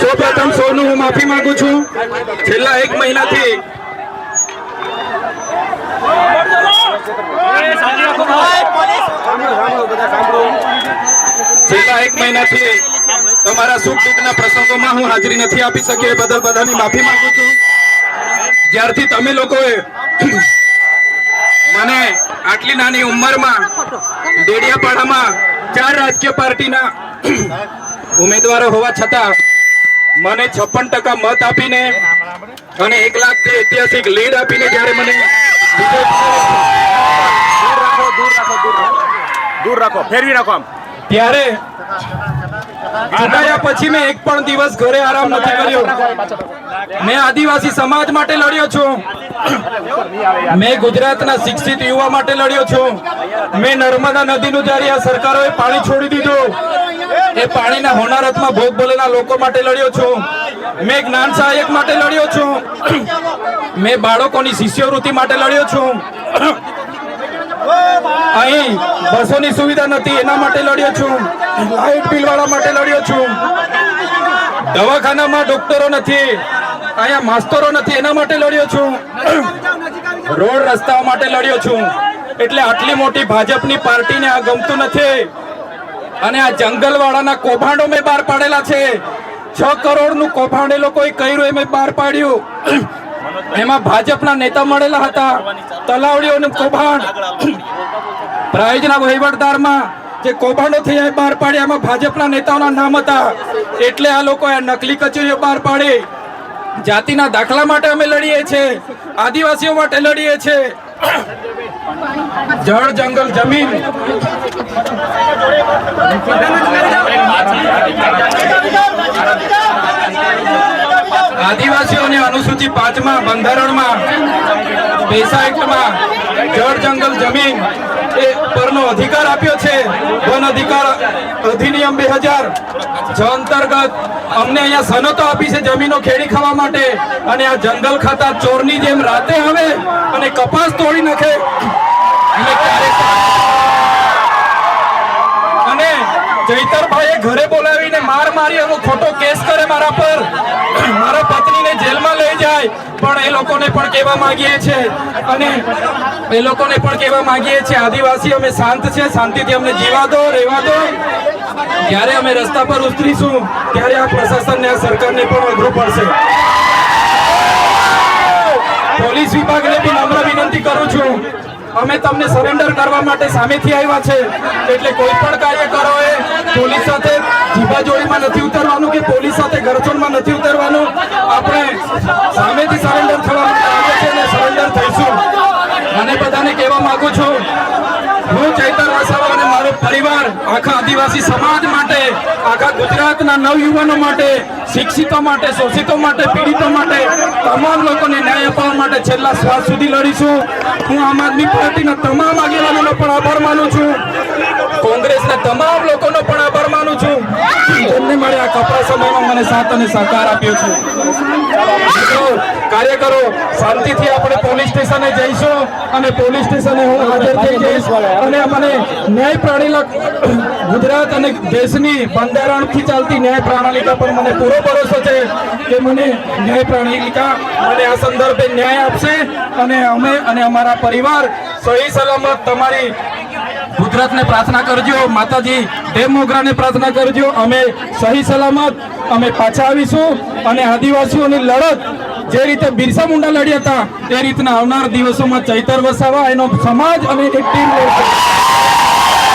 સૌપ્રથમ સૌનું હું માફી માંગુ છું. છેલ્લા એક મહિનાથી છેલ્લા એક મહિનાથી તમારા સુખ દુઃખના પ્રસંગોમાં હું હાજરી નથી આપી શકી એ બદલ બધાની માફી માંગુ છું. જ્યારથી તમે લોકોએ મને આટલી નાની ઉંમરમાં ડેડિયાપાડામાં ચાર રાજકીય પાર્ટીના ઉમેદવારો હોવા છતાં મને છપ્પન ટકા મત આપીને અને એક લાખથી ઐતિહાસિક લીડ આપીને જ્યારે મને દૂર રાખો ફેરવી રાખો આમ. ત્યારે ચૂંટાયા પછી મેં એક પણ દિવસ ઘરે આરામ નથી કર્યો. મેં આદિવાસી સમાજ માટે લડ્યો છું. મેં ગુજરાતના શિક્ષિત યુવા માટે લડ્યો છું. મેં નર્મદા નદીનું જ્યારે આ સરકારોએ પાણી છોડી દીધું એ પાણીના હોનારતમાં ભોગ બલેના લોકો માટે લડ્યો છું. મેં જ્ઞાન સહાયક માટે લડ્યો છું. મેં બાળકોની શિષ્યવૃત્તિ માટે લડ્યો છું. અહીં બસોની સુવિધા નથી, એના માટે લડ્યો છું. લાઇટ બિલ વાળા માટે લડ્યો છું. દવાખાનામાં ડોક્ટરો નથી, અહીંયા માસ્તરો નથી, એના માટે લડ્યો છું. રોડ રસ્તાઓ માટે લડ્યો છું. એટલે આટલી મોટી ભાજપની પાર્ટીને આ ગમતું નથી. અને આ જંગલવાળાના કૌભાંડો મેં બહાર પાડેલા છે. છ કરોડનું કૌભાંડ એ લોકોએ કર્યું એ મેં બહાર પાડ્યું. એમાં ભાજપના નેતા મળેલા હતા. તલાવડીઓનું કૌભાંડ. પ્રાયોજના વહીવટદારમાં જે કૌભાંડો થઈ બહાર પાડ્યા. એમાં ભાજપના નેતાઓના નામ હતા. એટલે આ લોકો આ નકલી કચેરીઓ બહાર પાડી. જાતિના દાખલા માટે અમે લડીએ છીએ આદિવાસીઓ માટે લડીએ છીએ જળ, જંગલ, જમીન. આદિવાસીઓને અનુસૂચિત પાંચમાં, બંધારણમાં, પૈસા એક્ટમાં જળ, જંગલ, જમીન એ પરનો અધિકાર આપ્યો છે. વન અધિકાર અધિનિયમ બે હજાર છ અંતર્ગત અમને અહીંયા સનતો આપી છે જમીનો ખેડી ખાવા માટે. અને આ જંગલ ખાતા ચોરની જેમ રાતે આવે અને કપાસ તોડી નાખે. માર મારી એનો ખોટો કેસ કરે મારા પર. મારા પત્નીને જેલમાં લઈ જાય, પણ એ લોકોને પણ કહેવા માંગીએ છે અને એ લોકોને પણ કહેવા માંગીએ છીએ, આદિવાસી અમે શાંત છે, શાંતિથી અમને જીવા દો, રહેવા દો. જ્યારે અમે રસ્તા પર ઉતરીશું, ત્યારે આ પ્રશાસનને, આ સરકારને પણ અઘરું પડશે. પોલીસ વિભાગને પણ નમ્ર વિનંતી કરું છું. અમે તમને સરેન્ડર કરવા માટે સામેથી આવ્યા છે. એટલે કોઈ પણ કાર્યકરોએ પોલીસ સાથે જીબાજોડીમાં નથી ઉતરવાનું કે પોલીસ સાથે ગરજોડમાં નથી ઉતરવાનું. આપણે સામેથી સરેન્ડર થવા માટે આવ્યા છે અને સરેન્ડર થઈશું. અને બધાને કહેવા માંગુ છું હું ચૈતર વસાવા અને મારો પરિવાર આખા આદિવાસી સમાજ માટે, આખા ગુજરાતના નવયુવાનો માટે, શિક્ષિતો માટે, શોષિતો માટે, પીડિતો માટે તમામ લોકોને ન્યાય અપાવવા માટે છેલ્લા શ્વાસ સુધી લડીશું. હું આમ આદમી પાર્ટીના તમામ આગેવાનોનો પણ આભાર માનું છું. કોંગ્રેસના તમામ લોકોનો પણ જેમને મળે આ કપરા સમયમાં મને સાથ અને સહકાર આપ્યો છે. મિત્રો, કાર્યકરો શાંતિથી આપણે પોલીસ સ્ટેશને જઈશું અને પોલીસ સ્ટેશને હું હાજર થઈ જઈશ અને મને ન્યાય પ્રણાલી ગુજરાત અને દેશની બંધારણથી ચાલતી ન્યાય પ્રણાલિકા પર મને પૂરો ભરોસો છે કે મને ન્યાય પ્રણાલિકા મને આ સંદર્ભે ન્યાય આપશે અને અમે અને અમારા પરિવાર સહી સલામત તમારી ગુજરાતને પ્રાર્થના કરજો, માતાજી દેવ મોગરાને પ્રાર્થના કરજો. અમે સહી સલામત, અમે પાછા આવીશું અને આદિવાસીઓની લડત જે રીતે બિરસા મુંડા લડ્યા હતા એ રીતના આવનાર દિવસોમાં ચૈતર વસાવા, એનો સમાજ અને એક ટીમ લડશે.